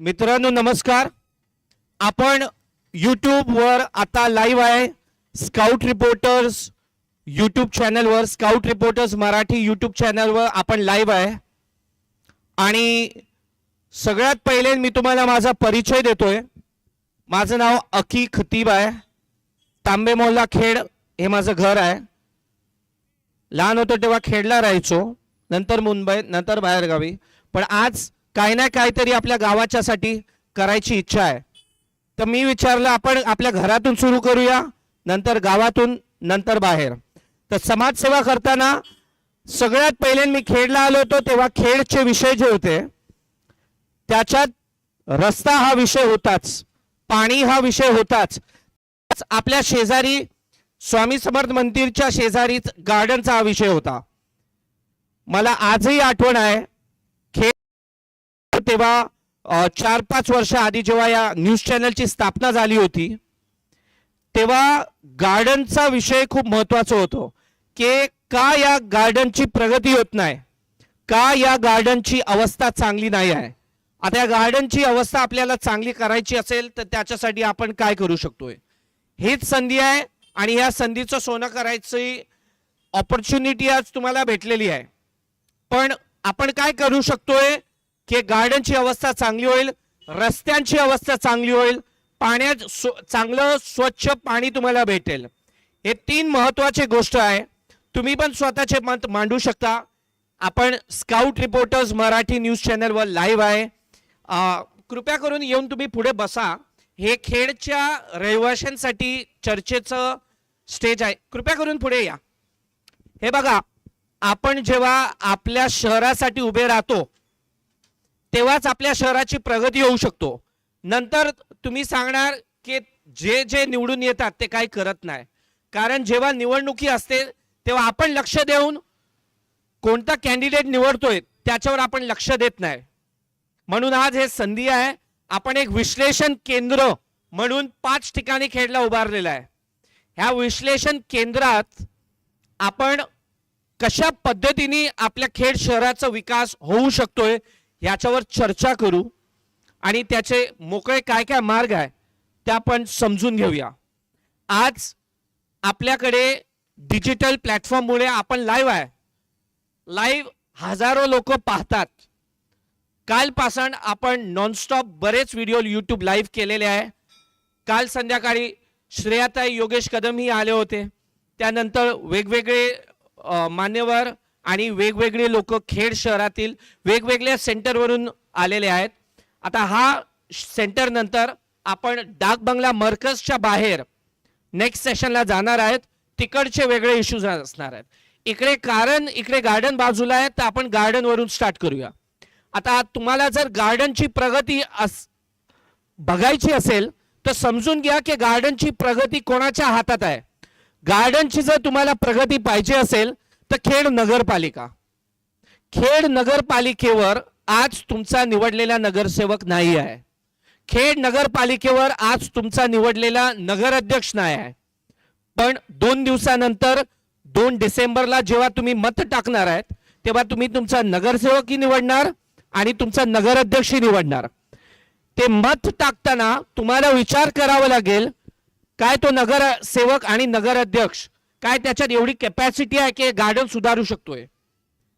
मित्रांनो नमस्कार. आपण यूट्यूबवर आता लाईव्ह आहे. स्काउट रिपोर्टर्स यूट्यूब चॅनलवर स्काउट रिपोर्टर्स मराठी यूट्यूब चॅनलवर आपण लाईव्ह आहे. आणि सगळ्यात पहिले मी तुम्हाला माझा परिचय देतोय. माझं नाव अकी खतीब आहे. तांबे मोहल्ला खेड हे माझं घर आहे. लहान होतो तेव्हा खेडला राहायचो. नंतर मुंबई नंतर बाहेरगावी. पण आज काही ना काहीतरी आपल्या गावाच्यासाठी करायची इच्छा आहे. तर मी विचारलं आपण आपल्या घरातून सुरू करूया नंतर गावातून नंतर बाहेर. तर समाजसेवा करताना सगळ्यात पहिले मी खेडला आलो होतो तेव्हा खेडचे विषय जे होते त्याच्यात रस्ता हा विषय होताच पाणी हा विषय होताच. आपल्या शेजारी स्वामी समर्थ मंदिरच्या शेजारीच गार्डनचा हा विषय होता. मला आजही आठवण आहे खेळ तेव्हा चार पाच वर्ष आधी जेव्हा या न्यूज चॅनलची स्थापना झाली होती तेव्हा गार्डनचा विषय खूप महत्त्वाचा होतो की का या गार्डनची प्रगती होत नाही का या गार्डनची अवस्था चांगली नाही आहे. आता या गार्डनची अवस्था आपल्याला चांगली करायची असेल तर त्याच्यासाठी आपण काय करू शकतोय? हीच संधी आहे आणि या संधीचं सोनं करायची ऑपॉर्च्युनिटी आज तुम्हाला भेटलेली आहे. पण आपण काय करू शकतोय? की गार्डनची अवस्था चांगली होईल रस्त्यांची अवस्था चांगली होईल पाण्यात स्व- चांगलं स्वच्छ पाणी तुम्हाला भेटेल. हे तीन महत्त्वाचे गोष्ट आहे. तुम्ही पण स्वतःचे मत मांडू शकता. आपण स्काउट रिपोर्टर्स मराठी न्यूज चॅनलवर लाईव्ह आहे. कृपया करून येऊन तुम्ही पुढे बसा. हे खेडच्या रहिवाशांसाठी चर्चेचं स्टेज आहे. कृपया करून पुढे या. हे बघा आपण जेव्हा आपल्या शहरासाठी उभे राहतो तेव्हाच आपल्या शहराची प्रगती होऊ शकतो. नंतर तुम्ही सांगणार की जे जे निवडून येतात ते काही करत नाही. कारण जेव्हा निवडणुकी असते तेव्हा आपण लक्ष देऊन कोणता कॅन्डिडेट निवडतोय त्याच्यावर आपण लक्ष देत नाही. म्हणून आज हे संधी आहे. आपण एक विश्लेषण केंद्र म्हणून पाच ठिकाणी खेळला उभारलेला आहे. ह्या विश्लेषण केंद्रात आपण कशा पद्धतीने आपल्या खेड शहराचा विकास होऊ शकतोय याच्यावर चर्चा करू आणि त्याचे मोकळे काय काय मार्ग आहे ते आपण समजून घेऊया. आज आपल्याकडे डिजिटल प्लॅटफॉर्ममुळे आपण लाईव्ह आहे. लाईव्ह हजारो लोक पाहतात. कालपासून आपण नॉनस्टॉप बरेच व्हिडिओ यूट्यूब लाईव्ह केलेले आहे. काल संध्याकाळी श्रेयाताई योगेश कदमही आले होते. त्यानंतर वेगवेगळे मान्यवर आणि वेगवेगळे लोक खेड शहरातील वेगवेगळ्या सेंटरवरून आलेले आहेत. आता हा सेंटर नंतर आपण डाक बंगला मर्कजच्या बाहेर नेक्स्ट सेशनला जाणार आहेत. तिकडचे वेगळे इश्यूज असणार आहेत. इकडे कारण इकडे गार्डन बाजूला आहे तर आपण गार्डनवरून स्टार्ट करूया. आता तुम्हाला जर गार्डनची प्रगती अस बघायची असेल तर समजून घ्या की गार्डनची प्रगती कोणाच्या हातात आहे. गार्डनची जर तुम्हाला प्रगती पाहिजे असेल तर खेड नगरपालिका. खेड नगरपालिकेवर आज तुमचा निवडलेला नगरसेवक नाही आहे. खेड नगरपालिकेवर आज तुमचा निवडलेला नगराध्यक्ष नाही आहे. पण दोन दिवसानंतर दोन डिसेंबरला जेव्हा तुम्ही मत टाकणार आहेत तेव्हा तुम्ही तुमचा नगरसेवकही निवडणार आणि तुमचा नगराध्यक्षही निवडणार. ते मत टाकताना तुम्हाला विचार करावा लागेल काय तो नगरसेवक आणि नगराध्यक्ष काय त्याच्यात एवढी कॅपॅसिटी आहे की गार्डन सुधारू शकतोय?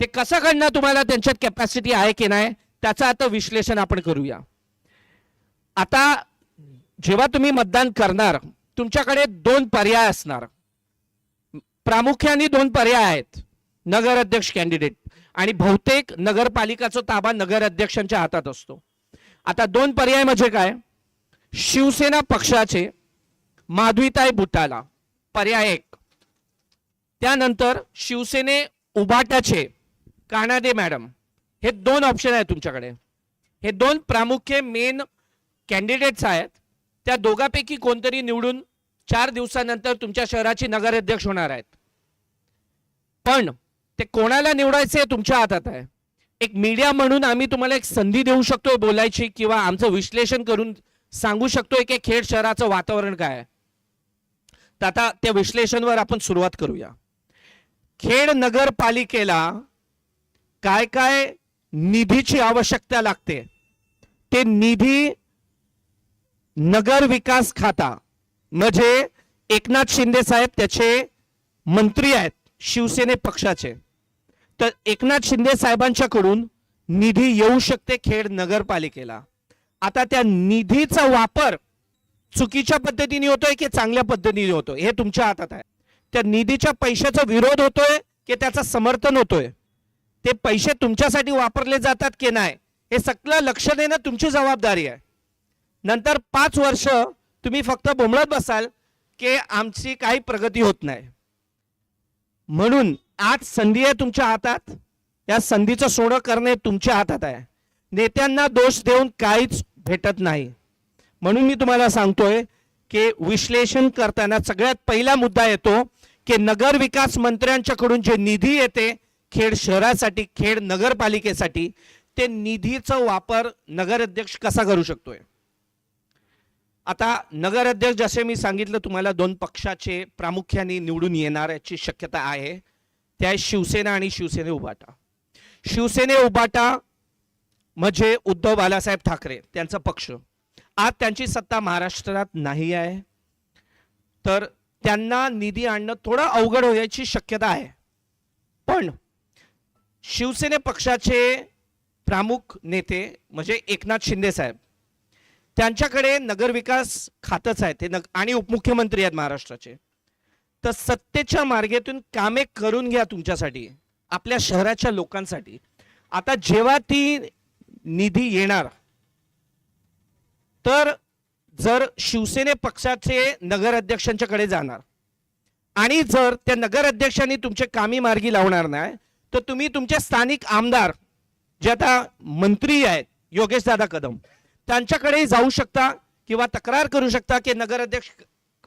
ते कसं घडणं तुम्हाला? त्यांच्यात कॅपॅसिटी आहे की नाही? त्याचं आता विश्लेषण आपण करूया. आता जेव्हा तुम्ही मतदान करणार तुमच्याकडे दोन पर्याय असणार. प्रामुख्याने दोन पर्याय आहेत. नगराध्यक्ष कॅन्डिडेट आणि बहुतेक नगरपालिकाचा ताबा नगराध्यक्षांच्या हातात असतो. आता दोन पर्याय म्हणजे काय? शिवसेना पक्षाचे माधवीताई बुटाला. पर्याय एक. त्यानंतर शिवसेने उभाट्याचे कानाडे मॅडम. हे दोन ऑप्शन आहेत तुमच्याकडे. हे दोन प्रामुख्य मेन कॅन्डिडेट्स आहेत. त्या दोघांपैकी कोणतरी निवडून चार दिवसानंतर तुमच्या शहराची नगराध्यक्ष होणार आहेत. पण ते कोणाला निवडायचे हे तुमच्या हातात आहे. एक मीडिया म्हणून आम्ही तुम्हाला एक संधी देऊ शकतोय बोलायची किंवा आमचं विश्लेषण करून सांगू शकतोय की खेड शहराचं वातावरण काय आहे. तर आता त्या विश्लेषणवर आपण सुरुवात करूया. खेड नगरपालिकेला काय काय निधीची आवश्यकता लागते? ते निधी नगर विकास खाता. म्हणजे एकनाथ शिंदे साहेब त्याचे मंत्री आहेत शिवसेने पक्षाचे. तर एकनाथ शिंदे साहेबांच्याकडून निधी येऊ शकते खेड नगरपालिकेला. आता त्या निधीचा वापर चुकीच्या पद्धतीने होतोय की चांगल्या पद्धतीने होतोय? हे तुमच्या हातात आहे. त्या निधीच्या पैशाचा विरोध होतोय की त्याचं समर्थन होतोय? ते पैसे तुमच्यासाठी वापरले जातात की नाही? हे सगळं लक्ष देणं तुमची जबाबदारी आहे. नंतर पाच वर्ष तुम्ही फक्त बोंबळत बसाल की आमची काही प्रगती होत नाही. म्हणून आज संधी आहे तुमच्या हातात. या संधीचं सोडं करणे तुमच्या हातात आहे. नेत्यांना दोष देऊन काहीच भेटत नाही. म्हणून मी तुम्हाला सांगतोय की विश्लेषण करताना सगळ्यात पहिला मुद्दा येतो की नगर विकास मंत्र्यांच्याकडून जे निधी येते खेड शहरासाठी खेड नगरपालिकेसाठी ते निधीचा वापर नगराध्यक्ष कसा करू शकतोय? आता नगराध्यक्ष जसे मी सांगितलं तुम्हाला दोन पक्षाचे प्रामुख्याने निवडून येणार याची शक्यता आहे. त्या आहे शिवसेना आणि शिवसेने उभाटा. शिवसेने उभाटा म्हणजे उद्धव बालासाहेब ठाकरे त्यांचा पक्ष. आज त्यांची सत्ता महाराष्ट्रात नाही आहे. तर त्यांना निधी आणणं थोडं अवघड होण्याची शक्यता आहे. पण शिवसेने पक्षाचे प्रमुख नेते म्हणजे एकनाथ शिंदे साहेब त्यांच्याकडे नगरविकास खातंच आहे ते नग आणि उपमुख्यमंत्री आहेत महाराष्ट्राचे. तर सत्तेच्या मार्गेतून कामे करून घ्या तुमच्यासाठी आपल्या शहराच्या लोकांसाठी. आता जेव्हा ती निधी येणार तर जर शिवसेने पक्षाचे नगराध्यक्षांच्याकडे जाणार आणि जर त्या नगराध्यक्षांनी तुमचे कामी मार्गी लावणार नाही तर तुम्ही तुमचे स्थानिक आमदार जे आता मंत्री आहेत योगेश दादा कदम त्यांच्याकडे जाऊ शकता किंवा तक्रार करू शकता की नगराध्यक्ष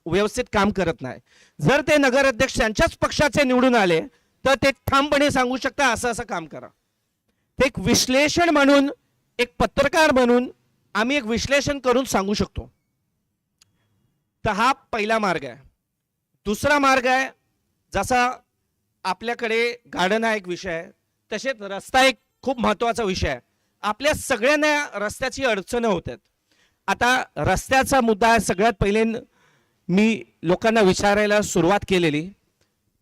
व्यवस्थित काम करत नाही. जर ते नगराध्यक्ष त्यांच्याच पक्षाचे निवडून आले तर ते ठामपणे सांगू शकता असं असं काम करा. ते एक विश्लेषण म्हणून एक पत्रकार म्हणून आम्ही एक विश्लेषण करून सांगू शकतो. तर हा पहिला मार्ग आहे. दुसरा मार्ग आहे जसा आपल्याकडे गार्डन हा एक विषय आहे तसेच रस्ता एक खूप महत्त्वाचा विषय आहे. आपल्या सगळ्यांना रस्त्याची अडचणं होत्यात आता रस्त्याचा मुद्दा आहे सगळ्यात पहिले मी लोकांना विचारायला सुरुवात केलेली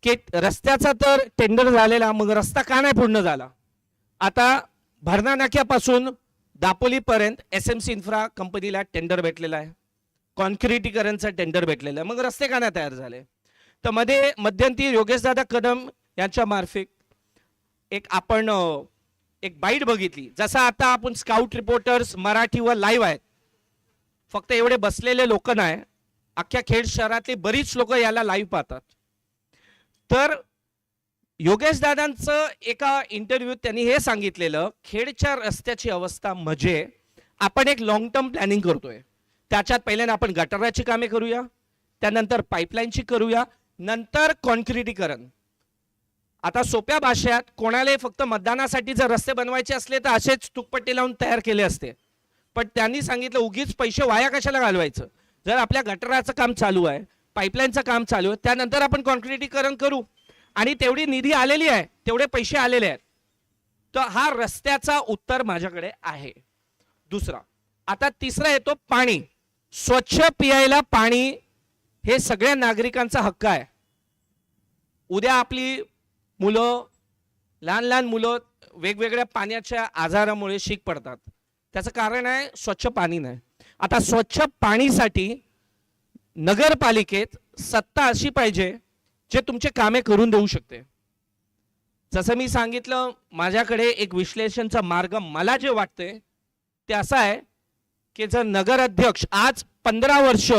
की रस्त्याचा तर टेंडर झालेला मग रस्ता का नाही पूर्ण झाला? आता भरणा नाक्यापासून दापोलीपर्यंत एस एम सी इन्फ्रा कंपनीला टेंडर भेटलेला आहे. कॉन्क्रिटीकरणचं टेंडर भेटलेलं आहे. मग रस्ते का नाही तयार झाले? तर मध्ये मध्यंती योगेशदादा कदम यांच्या मार्फिक एक आपण एक बाईट बघितली. जसं आता आपण स्काउट रिपोर्टर्स मराठीवर लाईव्ह आहेत. फक्त एवढे बसलेले लोक नाही. अख्ख्या खेड शहरातली बरीच लोक याला लाईव्ह पाहतात. तर योगेश दादांचं एका इंटरव्ह्यूत त्यांनी हे सांगितलेलं खेडच्या रस्त्याची अवस्था म्हणजे आपण एक लॉंग टर्म प्लॅनिंग करतोय. त्याच्यात पहिल्यांदा आपण गटाराची कामे करूया त्यानंतर पाईपलाईनची करूया नंतर कॉन्क्रिटीकरण आता सोप्या भाषेत कोणालाही फक्त मतदानासाठी जर रस्ते बनवायचे असले तर असेच तुकपट्टी लावून तयार केले असते. पण त्यांनी सांगितलं उगीच पैसे वाया कशाला घालवायचं? जर आपल्या गटाराचं काम चालू आहे पाईपलाईनचं काम चालू आहे त्यानंतर आपण कॉन्क्रिटीकरण करू. आणि तेवढी निधी आलेली आहे तेवढे पैसे आलेले आहेत. तर हा रस्त्याचा उत्तर माझ्याकडे आहे. दुसरा आता तिसरा येतो पाणी. स्वच्छ पियायला पाणी हे सगळ्या नागरिकांचा हक्क आहे. उद्या आपली मुलं लहान लहान मुलं वेगवेगळ्या पाण्याच्या आजारामुळे शीख पडतात. त्याचं कारण आहे स्वच्छ पाणी नाही. आता स्वच्छ पाणीसाठी नगरपालिकेत सत्ता अशी पाहिजे जे तुमचे कामे करून देऊ शकते. जसं मी सांगितलं माझ्याकडे एक विश्लेषणचा मार्ग मला जे वाटते ते असं आहे की जर नगराध्यक्ष आज पंधरा वर्ष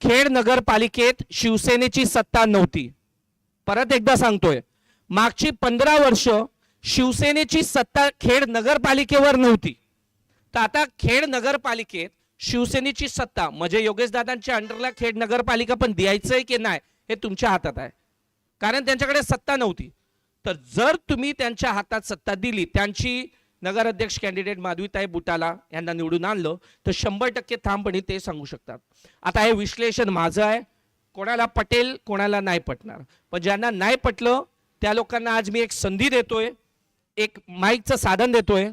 खेड नगरपालिकेत शिवसेनेची सत्ता नव्हती. परत एकदा सांगतोय मागची पंधरा वर्ष शिवसेनेची सत्ता खेड नगरपालिकेवर नव्हती. तर आता खेड नगरपालिकेत शिवसेनेची सत्ता म्हणजे योगेश दादांच्या अंडरला खेड नगरपालिका पण द्यायचंय की नाही हे तुमच्या हातात आहे. कारण त्यांच्याकडे सत्ता नव्हती. तर जर तुम्ही त्यांच्या हातात सत्ता दिली त्यांची नगराध्यक्ष कॅन्डिडेट माधवीताई बुटाला यांना निवडून आणलं तर शंभर टक्के ठामपणे ते सांगू शकतात. आता हे विश्लेषण माझं आहे. कोणाला पटेल कोणाला नाही पटणार. पण ज्यांना नाही पटलं त्या लोकांना आज मी एक संधी देतोय एक माईकचं साधन देतोय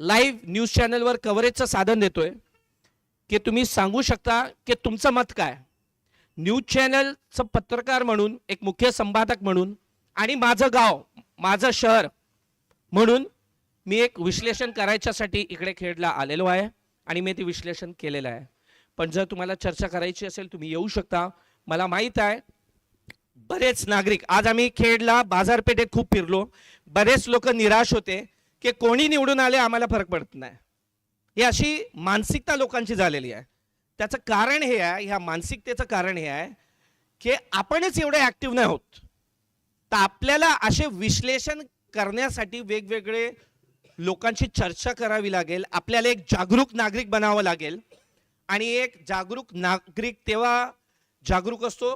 लाईव्ह न्यूज चॅनलवर कव्हरेजचं साधन देतोय की तुम्ही सांगू शकता की तुमचं मत काय? न्यूज चॅनलचं पत्रकार म्हणून एक मुख्य संपादक म्हणून आणि माझं गाव माझं शहर म्हणून मी एक विश्लेषण करायच्यासाठी इकडे खेडला आलेलो आहे आणि मी ते विश्लेषण केलेलं आहे. पण जर तुम्हाला चर्चा करायची असेल तुम्ही येऊ शकता. मला माहीत आहे बरेच नागरिक आज आम्ही खेडला बाजारपेठेत खूप फिरलो. बरेच लोक निराश होते की कोणी निवडून आले आम्हाला फरक पडत नाही. ही अशी मानसिकता लोकांची झालेली आहे. त्याचं कारण हे आहे ह्या मानसिकतेचं कारण हे आहे की आपणच एवढे ॲक्टिव्ह नाही होत. तर आपल्याला असे विश्लेषण करण्यासाठी वेगवेगळे लोकांशी चर्चा करावी लागेल आपल्याला एक जागरूक नागरिक बनावं लागेल. आणि एक जागरूक नागरिक तेव्हा जागरूक असतो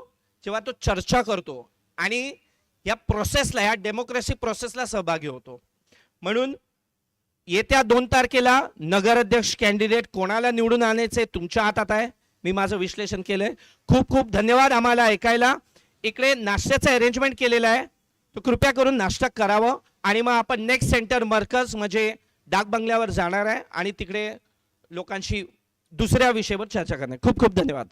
जेव्हा तो चर्चा करतो. आणि या प्रोसेसला या डेमोक्रेसी प्रोसेसला सहभागी होतो. म्हणून येत्या दोन तारखेला नगराध्यक्ष कॅन्डिडेट कोणाला निवडून आणायचे तुमच्या हातात आहे? मी माझं विश्लेषण केलंय. खूप खूप धन्यवाद आम्हाला ऐकायला. इकडे नाश्त्याचं अरेंजमेंट केलेलं आहे. तर कृपया करून नाश्ता करावं. आणि मग आपण नेक्स्ट सेंटर मरकज म्हणजे डाक बंगल्यावर जाणार आहे. आणि तिकडे लोकांशी दुसऱ्या विषयावर चर्चा करणार खूप खूप धन्यवाद.